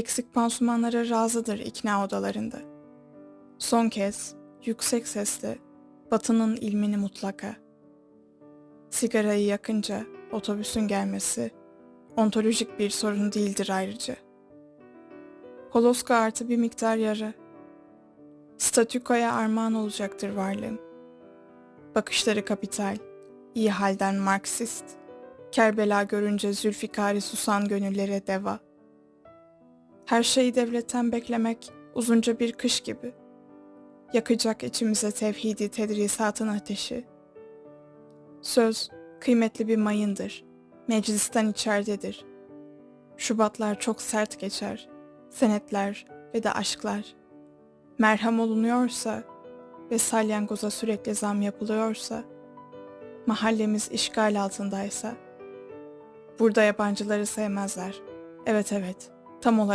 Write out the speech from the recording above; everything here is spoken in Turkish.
Eksik pansumanlara razıdır ikna odalarında. Son kez, yüksek sesle, batının ilmini mutlaka. Sigarayı yakınca otobüsün gelmesi, ontolojik bir sorun değildir ayrıca. Holoska artı bir miktar yara. Statükoya armağan olacaktır varlığım. Bakışları kapital, iyi halden Marksist. Kerbela görünce Zülfikar'ı susan gönüllere deva. Her şeyi devletten beklemek uzunca bir kış gibi. Yakacak içimize tevhidi tedrisatın ateşi. Söz kıymetli bir mayındır. Meclisten içeridedir. Şubatlar çok sert geçer. Senetler ve de aşklar. Merham olunuyorsa ve salyangoza sürekli zam yapılıyorsa, mahallemiz işgal altındaysa, burada yabancıları sevmezler. Evet evet, tam olarak